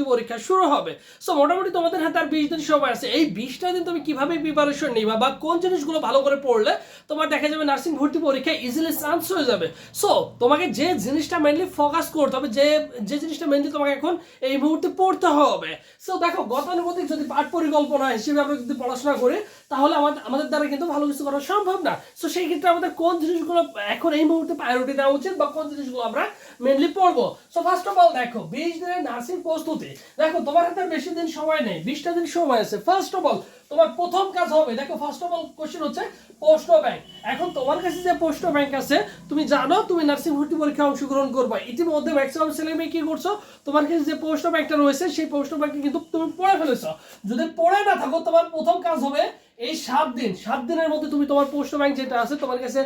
ভর্তি পরীক্ষা শুরু হবে। সো মোটামুটি তোমাদের হাতে আর বিশ দিন সময় আছে। এই বিশটা দিন তুমি কীভাবে প্রিপারেশন নিবা বা কোন জিনিসগুলো ভালো করে পড়লে তোমার দেখা যাবে নার্সিং ভর্তি পরীক্ষা ইজিলি চান্স হয়ে যাবে। সো তোমাকে যে জিনিসটা মেনলি ফোকাস করতে হবে, যে যে জিনিসটা মেনলি তোমাকে এখন এই মুহূর্তে পড়তে হবে। সো দেখো, গতানুগতিক যদি পাঠ পরিকল্পনা হিসেবে আমরা যদি পড়াশোনা করি, তাহলে আমাদের আমাদের দ্বারা কিন্তু ভালো কিছু করা সম্ভব না। সো সেই ক্ষেত্রে আমাদের কোন জিনিসগুলো এখন এই মুহূর্তে প্রায়োরিটি দেওয়া উচিত বা কোন জিনিসগুলো আমরা মেনলি পড়ব। সো ফার্স্ট অফ অল দেখো, বিশ দিনের নার্সিং প্রস্তুতি। দেখো, তোমার হাতে বেশি দিন সময় নেই, বিশটা দিন সময় আছে। ফার্স্ট অফ অল তোমার প্রথম কাজ হবে, দেখো ফার্স্ট অফ অল কোশ্চেন হচ্ছে পোস্ট ব্যাংক এখন তোমার কাছে যে পোস্ট ব্যাংক আছে, তুমি জানো তুমি নার্সিং ভর্তি পরীক্ষায় অংশগ্রহণ করবে। ইতিমধ্যে ম্যাক্সিমাম ছেলে মেয়ে কি করছ? তোমার কাছে যে পোস্ট ব্যাংকটা রয়েছে, সেই পোস্ট ব্যাংকে কিন্তু তুমি পড়ে ফেলেছো। যদি পড়ে না থাকো, তোমার প্রথম কাজ হবে এই সাত দিন। সাত দিনের মধ্যে তুমি তোমার পোস্ট ব্যাংক যেটা আছে, তোমার কাছে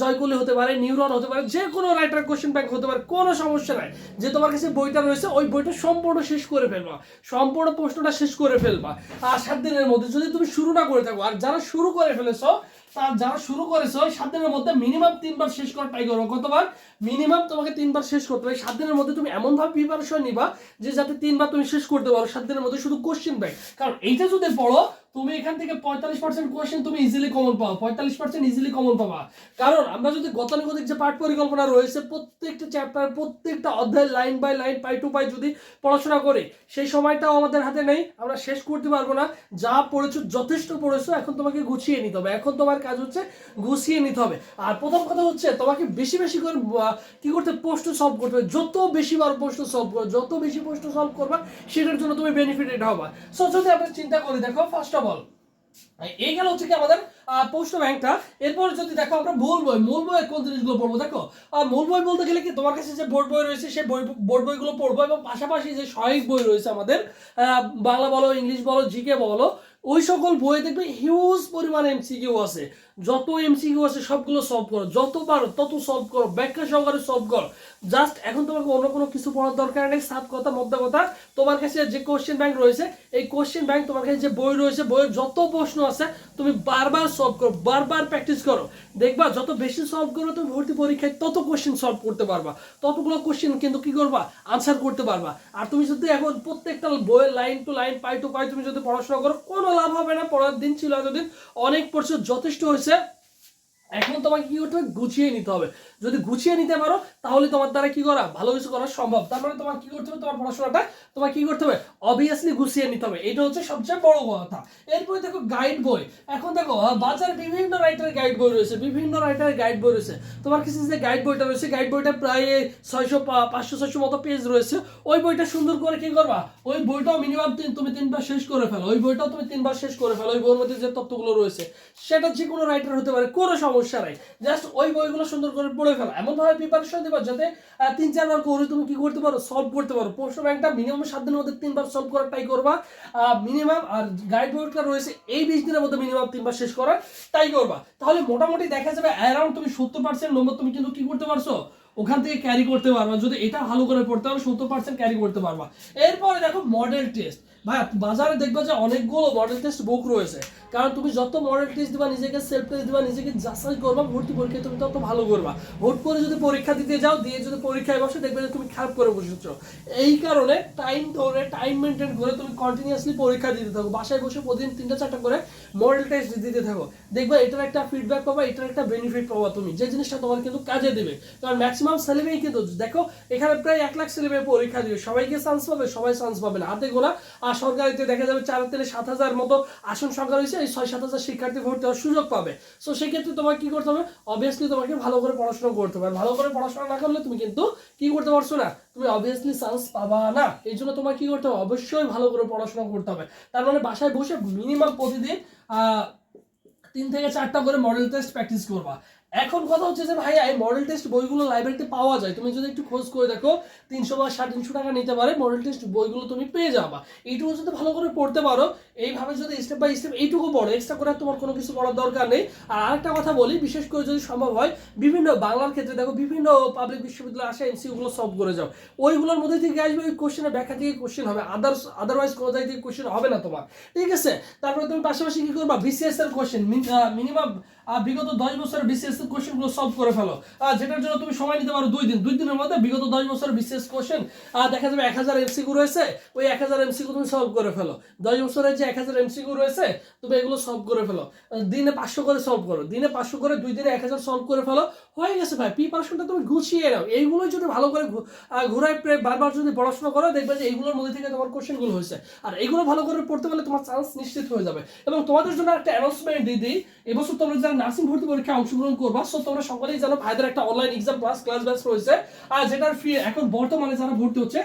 জয়কুলি হতে পারে নিউরন হতে পারে, যে কোনো রাইটার কোশ্চেন ব্যাংক হতে পারে, কোনো সমস্যা নাই। যে তোমার কাছে বইটা রয়েছে, ওই বইটা সম্পূর্ণ শেষ করে ফেলবা। সম্পূর্ণ প্রশ্নটা শেষ করে ফেলবা। আর সাত দিনের মধ্যে যদি তুমি শুরু না করে থাকো, আর যারা শুরু করে ফেলেছো, তার যারা শুরু করেছ সাত দিনের মধ্যে মিনিমাম তিনবার শেষ করার ট্রাই করো। কতবার মিনিমাম তোমাকে তিনবার শেষ করতে হবে। সাত দিনের মধ্যে তুমি এমন ভাবে প্রিপারেশন নিবা যে যাতে তিনবার তুমি শেষ করতে পারো। সাত দিনের মধ্যে শুধু কোশ্চেন ব্যাংক কারণ এইটা যদি পড়ো তুমি এখান থেকে পঁয়তাল্লিশ পার্সেন্ট কোশ্চেন তুমি ইজিলি কমন পাও, পঁয়তাল্লিশ পার্সেন্ট ইজিলি কমন পাবা। কারণ আমরা যদি গতানুগতিক যে পাঠ পরিকল্পনা রয়েছে, প্রত্যেকটা চ্যাপ্টার প্রত্যেকটা অধ্যায় লাইন বাই লাইন পাই টু পাই যদি পড়াশোনা করি, সেই সময়টাও আমাদের হাতে নেই, আমরা শেষ করতে পারব না। যা পড়েছো, যথেষ্ট পড়েছো, এখন তোমাকে গুছিয়ে নিতে হবে। এখন তোমার কাজ হচ্ছে গুছিয়ে নিতে হবে। আর প্রথম কথা হচ্ছে, তোমাকে বেশি বেশি করে কি করতে প্রশ্ন সলভ করতে হবে। যত বেশি বার প্রশ্ন সলভ করবে যত বেশি প্রশ্ন সলভ করবা, সেটার জন্য তুমি বেনিফিটেড হবা। সো যদি আমরা চিন্তা করি, দেখো ফার্স্ট অফ এই গেল হচ্ছে কি আমাদের পোস্ট ব্যাংকটা। এরপর যদি দেখো আমরা মূল বই, মূল বইয়ের কোন জিনিসগুলো পড়ব, দেখো? মূল বই বলতে গেলে কি তোমার কাছে যে বোর্ড বই রয়েছে সেই বই, বোর্ড বইগুলো পড়ব এবং পাশাপাশি যে সহায়ক বই রয়েছে আমাদের বাংলা বলো, ইংলিশ বলো, জিকে বলো ওই সকল বই দেখবে হিউজ পরিমাণ এমসিকিউ আছে। যত এমসিকিউ আছে, সবগুলো সলভ করো। যত পারো, তত সলভ করো। ব্যাখ্যা সহকারে সলভ করো। জাস্ট এখন তোমাকে অন্য কোনো কিছু পড়ার দরকার নেই সাত কথা মধ্যে কথা। তোমার কাছে যে কোশ্চেন ব্যাংক রয়েছে, এই কোশ্চেন ব্যাংক তোমার কাছে যে বই রয়েছে, বইয়ের যত প্রশ্ন আছে, তুমি বারবার সলভ করো, বারবার প্র্যাকটিস করো। দেখবা, যত বেশি সলভ করো তুমি ভর্তি পরীক্ষায় তত কোশ্চেন সলভ করতে পারবা। ততগুলো কোশ্চেন কিন্তু কি করবা? আনসার করতে পারবা। আর তুমি যদি এখন প্রত্যেকটা বইয়ের লাইন টু লাইন পাই টু পাই তুমি যদি পড়াশোনা করো, কোনো লাভ হবে না পরের দিন ছিল এতদিন। অনেক পরশু যথেষ্ট হয়েছে। এখন তোমাকে কি করতে হবে? গুছিয়ে নিতে হবে। যদি গুছিয়ে নিতে পারো, তাহলে তোমার দ্বারা কি করা? ভালো কিছু করা সম্ভব। তার মানে তোমার কি করতে হবে? তোমার পড়াশোনাটা তোমার কি করতে হবে? অবভিয়াসলি গুছিয়ে নিতে হবে। এটা হচ্ছে সবচেয়ে বড় কথা। এরপরে দেখো গাইড বই। এখন দেখো বাজারে বিভিন্ন রাইটারের গাইড বই রয়েছে, বিভিন্ন রাইটারের গাইড বই রয়েছে। তোমার কাছে যে গাইড বইটা রয়েছে গাইড বইটা প্রায় ছয়শো পাঁচশো, ছয়শো মতো পেজ রয়েছে। ওই বইটা সুন্দর করে কি করবা? ওই বইটাও মিনিমাম তিন, তুমি তিনবার শেষ করে ফেলো। ওই বইটাও তুমি তিনবার শেষ করে ফেলো। ওই বইয়ের মধ্যে যে তত্ত্বগুলো রয়েছে, সেটা যে কোনো রাইটার হতে পারে। কোনো সমস্যা নাই জাস্ট ওই বইগুলো সুন্দর করে পড়ে ফেলো। এমন ভাবে প্রিপারেশন দেবা যাতে তিন চারবার করে তুমি কি করতে পারো সলভ করতে পারো। প্রশ্ন ব্যাংকটা মিনিমাম সাত দিনের মধ্যে তিনবার সলভ করার ট্রাই করবা। মিনিমাম আর গাইড বইটা রয়েছে এই বিশ দিনের মধ্যে মিনিমাম তিনবার শেষ করার ট্রাই করবা। তাহলে মোটামুটি দেখা যাবে অ্যারাউন্ড তুমি সত্তর পার্সেন্ট নম্বর তুমি কিন্তু কি করতে পারছ? ওখান থেকে ক্যারি করতে পারবা। যদি এটা ভালো করে পড়তে পারো, সত্তর পার্সেন্ট ক্যারি করতে পারবা। এরপরে দেখো মডেল টেস্ট ভাই, বাজারে দেখবা যে অনেকগুলো মডেল টেস্ট বুক রয়েছে। কারণ তুমি যত মডেল টেস্ট দিবা, নিজেকে সেলফ টেস্ট দিবা, নিজেকে যাচাই করবা, ভর্তি পরীক্ষায় তুমি তত ভালো করবা। ভোট করে যদি পরীক্ষা দিতে যাও, দিয়ে যদি পরীক্ষায় বসে, দেখবে যে তুমি খারাপ করে বসেছো। এই কারণে টাইম ধরে টাইম মেনটেন করে তুমি কন্টিনিউয়াসলি পরীক্ষা দিতে থাকো। বাসায় বসে প্রতিদিন তিনটা চারটা করে মডেল টেস্ট দিতে থাকো। দেখবে এটার একটা ফিডব্যাক পাবা, এটার একটা বেনিফিট পাবা তুমি। যে জিনিসটা তোমার কিন্তু কাজে দেবে। কারণ ম্যাক্সিমাম ছেলেমেয়ে কিন্তু, দেখো, এখানে প্রায় এক লাখ ছেলেমেয়ে পরীক্ষা দিবে। সবাইকে চান্স পাবে, সবাই চান্স পাবে না। হাতে গোনা। আর সরকারিতে দেখা যাবে চার থেকে সাত হাজার মতো আসন সংখ্যা রয়েছে, এই ছয় সাত হাজার শিক্ষার্থী ভর্তি হওয়ার সুযোগ পাবে। সো সেক্ষেত্রে তোমাকে কি করতে হবে? অবভিয়াসলি তোমাকে ভালো করে পড়াশোনা করতে হবে। ভালো করে পড়াশোনা না করলে তুমি কিন্তু কি করতে পারছ না? তুমি অবভিয়াসলি চান্স পাবা না। এই জন্য তোমার কি করতে হবে? অবশ্যই ভালো করে পড়াশোনা করতে হবে। তার মানে বাসায় বসে মিনিমাম প্রতিদিন তিন থেকে চারটা করে মডেল টেস্ট প্র্যাকটিস করবা। এখন কথা হচ্ছে যে ভাইয়া, এই মডেল টেস্ট বইগুলো লাইব্রেরিতে পাওয়া যায়। তুমি যদি একটু খোঁজ করে দেখো, তিনশো বা সাড়ে তিনশো টাকা নিতে পারে মডেল টেস্ট বইগুলো তুমি পেয়ে যাবা। এইটুকু যদি ভালো করে পড়তে পারো এইভাবে যদি স্টেপ বাই স্টেপ এইটুকু পড়ো এক্সট্রা করে তোমার কোনো কিছু পড়ার দরকার নেই। আর আরেকটা কথা বলি বিশেষ করে যদি সম্ভব হয় বিভিন্ন বাংলার ক্ষেত্রে দেখো বিভিন্ন পাবলিক বিশ্ববিদ্যালয় আসে এমসিগুলো সলভ করে যাও। ওইগুলোর মধ্যে থেকে আসবে ওই কোশ্চেনের ব্যাখ্যা থেকে কোশ্চেন হবে। আদার্স আদারওয়াইজ কোনো জায়গায় থেকে কোশ্চেন হবে না তোমার। ঠিক আছে? তারপরে তুমি পাশাপাশি কি করবা? বিসিএস এর কোশ্চেন মিনিমাম বিগত দশ বছরের বিসিএস বিসিএস কোশ্চেনগুলো সলভ করে ফেলো। আহ, যেটার জন্য তুমি সময় নিতে পারো দুই দিন। দুই দিনের মধ্যে বিগত দশ বছরের বিসিএস কোশ্চেন দেখা যাবে এক হাজার এমসিকিউ রয়েছে ওই এক হাজার এমসিকিউ তুমি সলভ করে ফেলো। দশ বছরের যে এক হাজার এমসিকিউ রয়েছে, তুমি এগুলো সলভ করে ফেলো। দিনে পাঁচশো করে সলভ করো। দিনে পাঁচশো করে, দুই দিনে এক হাজার সলভ করে ফেলো। হয়ে গেছে ভাই তুমি গুছিয়ে নাও। এইগুলো যদি ভালো করে বারবার যদি পড়াশোনা করো, দেখবে যে এইগুলোর মধ্যে থেকে তোমার কোশ্চেনগুলো হয়েছে। আর ভালো করে পড়তে পারলে তোমার চান্স নিশ্চিত হয়ে যাবে। এবং তোমাদের জন্য একটা অ্যানাউন্সমেন্ট দিয়ে দিই এবছর তোমরা যারা নার্সিং ভর্তি পরীক্ষায় অংশগ্রহণ করবা সো তোমরা সকলেই জানো ভাইদের একটা online exam class class batch রয়েছে। আর যেটার ফি এখন বর্তমানে যারা ভর্তি হচ্ছে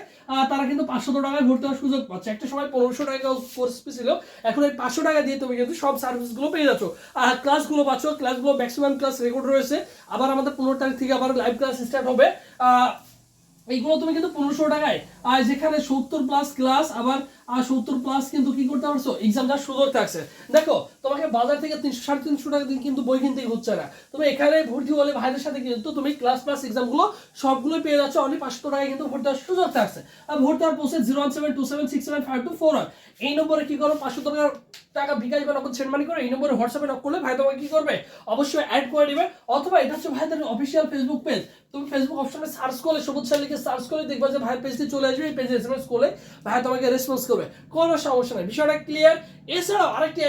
তারা কিন্তু পাঁচশো টাকায় ভর্তি হওয়ার সুযোগ পাচ্ছে। একটা সময় পনেরোশো টাকা কোর্স ছিল এখন এই পাঁচশো টাকা দিয়ে তুমি কিন্তু সব সার্ভিসগুলো পেয়ে যাচ্ছ। আর ক্লাসগুলো পাচ্ছ ক্লাসগুলো ম্যাক্সিমাম ক্লাস রেকর্ড রয়েছে। আবার আমাদের পনেরো তারিখ থেকে আবার লাইভ ক্লাস স্টার্ট হবে। এইগুলো তুমি কিন্তু পনেরোশো টাকায়। আর যেখানে সত্তর প্লাস ক্লাস আবার সত্তর প্লাস কিন্তু কি করতে পারছ? এক্সাম যাওয়ার সুযোগ থাকছে দেখো, তোমাকে বাজার থেকে তিনশো, সাড়ে তিনশো টাকা কিন্তু বই কিনতেই হচ্ছে না। তুমি এখানে ভর্তি হলে ভাইদের সাথে কিন্তু তুমি ক্লাস প্লাস এক্সামগুলো সবগুলো পেয়ে যাচ্ছ। পাঁচশো টাকায় কিন্তু ভর্তি হওয়ার সুযোগ থাকছে আর ভর্তি হওয়ার zero one seven two seven six seven five two four one এই নম্বরে কি করো? পাঁচশো টাকার টাকা বিকাশ বা নগদ সেন্ড মানি করে এই নম্বরে হোয়াটসঅ্যাপে নক করলে ভাই তোমাকে কি করবে? অবশ্যই অ্যাড করে দিবে। অথবা এটা হচ্ছে ভাইদের অফিসিয়াল ফেসবুক পেজ তুমি ফেসবুক অপশনে সার্চ করলে, সবুজ স্যার লিখে সার্চ করে দেখবা যে ভাইয়ের পেজটি চলে আসবে। এই পেজে এসএমএস করলে ভাই তোমাকে রেসপন্স করবে কোনো সমস্যা নেই। বিষয়টা ক্লিয়ার এছাড়াও আরেকটি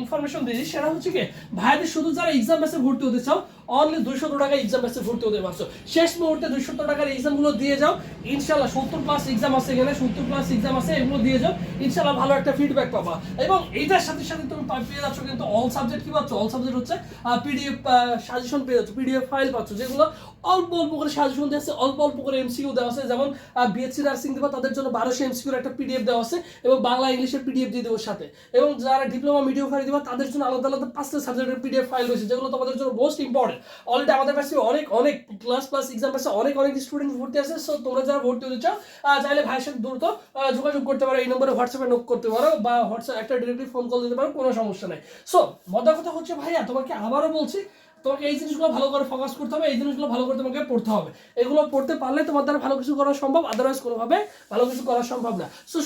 ইনফরমেশন দিয়েছি, সেটা হচ্ছে কি, ভাইদের শুধু যারা এক্সাম বেসে ভর্তি হতে চাও অনলি দুইশো টাকা এক্সাম আছে, ভর্তি হতে পারছ। শেষ মুহূর্তে দুইশো টাকার এক্সামগুলো দিয়ে যাও। ইনশাল্লাহ সত্তর প্লাস এক্সাম আছে এখানে, সত্তর প্লাস এক্সাম আছে, এগুলো দিয়ে যাও। ইনশাল্লাহ ভালো একটা ফিডব্যাক পাবা। এবং এইটার সাথে সাথে তুমি পেয়ে যাচ্ছ কিন্তু অল সাবজেক্ট কি পাচ্ছ? অল সাবজেক্ট হচ্ছে পিডিএফ সাজেশন পেয়ে যাচ্ছ পিডিএফ ফাইল পাচ্ছ, যেগুলো অল্প অল্প করে সাজেশন দেওয়া আছে, অল্প অল্প করে এমসিকিউ দেওয়া আছে। যেমন বিএসসি নার্সিং দেবা, তাদের জন্য বারোশো এমসিকিউর একটা পিডিএফ দেওয়া আছে এবং বাংলা, ইংলিশের পিডিএফ দিয়ে দেবো সাথে। এবং যারা ডিপ্লোমা মিডিয়াম ফাইল দেবা, তাদের জন্য আলাদা আলাদা পাঁচটা সাবজেক্টের পিডিএফ ফাইল রয়েছে, যেগুলো তোমাদের জন্য মোস্ট ইম্পর্টেন্ট অলরেডি আমাদের কাছে অনেক অনেক ক্লাস প্লাস এক্সাম অনেক অনেক স্টুডেন্ট ভর্তি আছে সো তোমরা যারা ভর্তি হতে চাও চাইলে ভাইয়ের সাথে দ্রুত যোগাযোগ করতে পারো, এই নম্বরে হোয়াটসঅ্যাপে নোক করতে পারো, বা হোয়াটসঅ্যাপ একটা ডিরেক্টলি ফোন কল দিতে পারো, কোনো সমস্যা নেই। সো মজার কথা হচ্ছে ভাইয়া, তোমাকে আবারও বলছি, তোমাকে এই জিনিসগুলো ভালো করে ফোকাস করতে হবে, এই জিনিসগুলো ভালো করে তোমাকে পড়তে হবে। এগুলো পড়তে পারলে তোমার দ্বারা ভালো কিছু করা সম্ভব আদারওয়াইজ কোনোভাবে ভালো কিছু করা সম্ভব না। সো